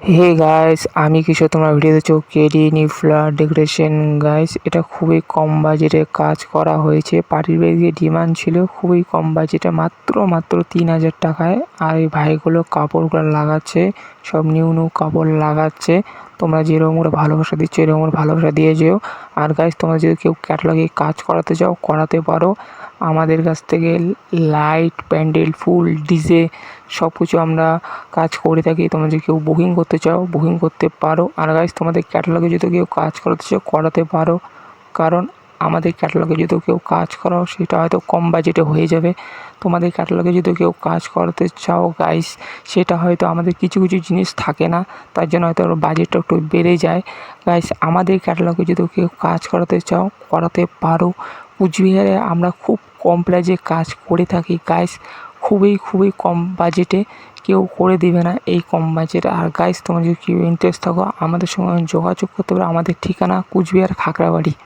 Hey guys আমি কিছু তোমরা ভিডিও দেখছ কেডি নি ফ্লার ডেকোরেশন গাইস এটা খুবই কম বাজেটে কাজ করা হয়েছে। পার্টির বেগে ডিমান্ড ছিল, খুবই কম বাজেটে মাত্র মাত্র তিন হাজার টাকায়। আর এই ভাইগুলো কাপড়গুলো লাগাচ্ছে, সব নিউ নিউ কাপড় লাগাচ্ছে। তোমরা যেরকম করে ভালোবাসা দিচ্ছ এরকম করে ভালোবাসা দিয়ে যেও। আর গাইজ তোমরা যদি কেউ ক্যাটালগে কাজ করাতে চাও, করাতে পারো। আমাদের কাছ থেকে লাইট প্যান্ডেল ফুল ডিজে সব কিছু আমরা কাজ করে থাকি। তোমরা যদি কেউ বুকিং করতে চাও বুকিং করতে পারো। আর গাইজ তোমাদের ক্যাটালগে যদি কেউ কাজ করাতে চাও, করাতে পারো। কারণ আমাদের ক্যাটালগে যদি কেউ কাজ করাও, সেটা হয়তো কম বাজেটে হয়ে যাবে। তোমাদের ক্যাটালগে যদি কেউ কাজ করাতে চাও গাইস সেটা হয়তো আমাদের কিছু কিছু জিনিস থাকে না। তার জন্য হয়তো বাজেটটা একটু বেড়ে যায়। গাইস আমাদের ক্যাটালগে যদি কেউ কাজ করাতে চাও, করাতে পারো। কুচবিহারে আমরা খুব কম প্রাইজে কাজ করে থাকি। গাইস খুবই খুবই কম বাজেটে কেউ করে দিবে না এই কম বাজেটে আর গাইস তোমার যদি কেউ ইন্টারেস্ট থাকো, আমাদের সঙ্গে যোগাযোগ করতে পারো। আমাদের ঠিকানা কুচবিহার খাগড়াবাড়ি।